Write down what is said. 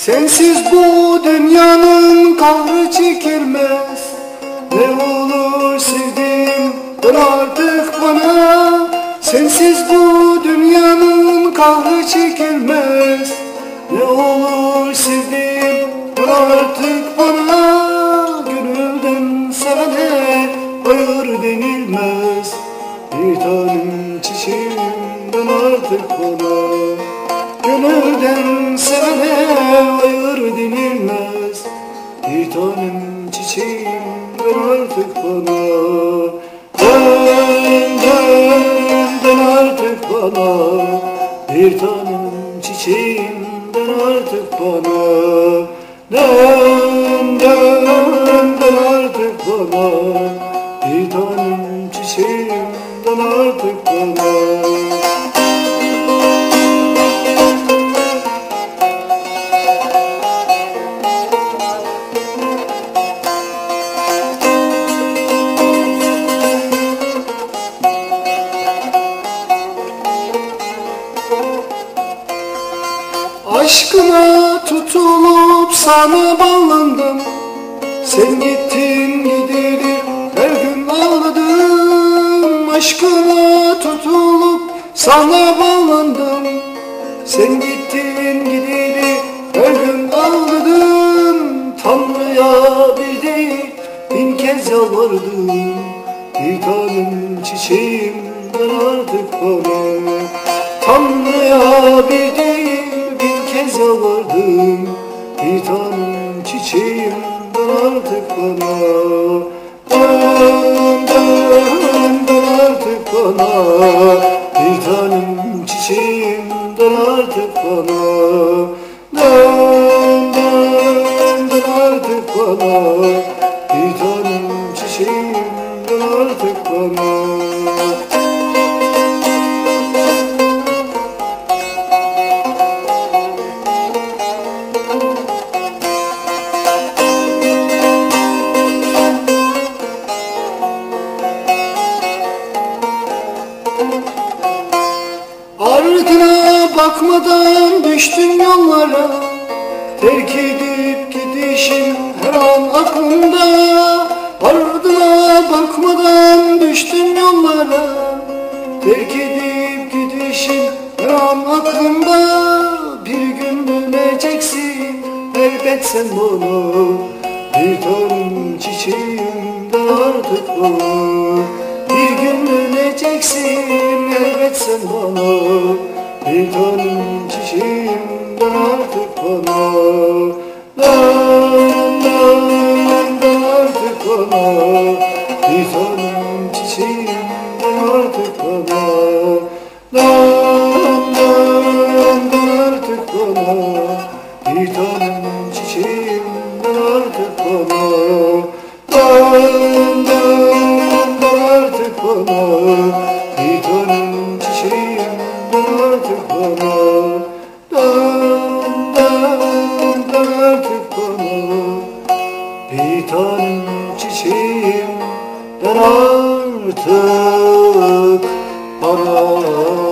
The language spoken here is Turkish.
Sensiz bu dünyanın kahrı çekilmez. Ne olur sevdiğim dön artık bana. Sensiz bu dünyanın kahrı çekilmez. Ne olur sevdiğim dön artık bana. Gönülden sana ne hayır denilmez. Bir tanem çiçeğim dön artık bana. Dön Bir tanem çiçeğim artık bana. Dön Bir tanem çiçeğim artık bana Aşkına tutulup sana bağlandım. Sen gittin gideli her gün ağladım. Aşkına tutulup sana bağlandım. Sen gittin gideli her gün ağladım. Tanrı'ya bir değil bin kez yalvardım. Bir tanem çiçeğim ben artık bana. Tanrı'ya bir değil Bir tanem çiçeğim dön artık bana. Dön dön dön artık bana. Bir tanem çiçeğim dön artık bana. Dön dön dön artık bana. Bir tanem çiçeğim dön artık bana bakmadan düştüm yollara. Terk edip gidişim her an aklımda. Ardına bakmadan düştüm yollara. Terk edip gidişim her an aklımda. Bir gün döneceksin elbet sen bana Bir tanem çiçeğimden artık bana Bir gün döneceksin elbet sen bana Bir tanem çiçeğimden artık dön dön artık bana. Bir tanem çiçeğimden artık dön dön artık bana. Bir tanem çiçeğimden artık dön dön artık bana artık bana.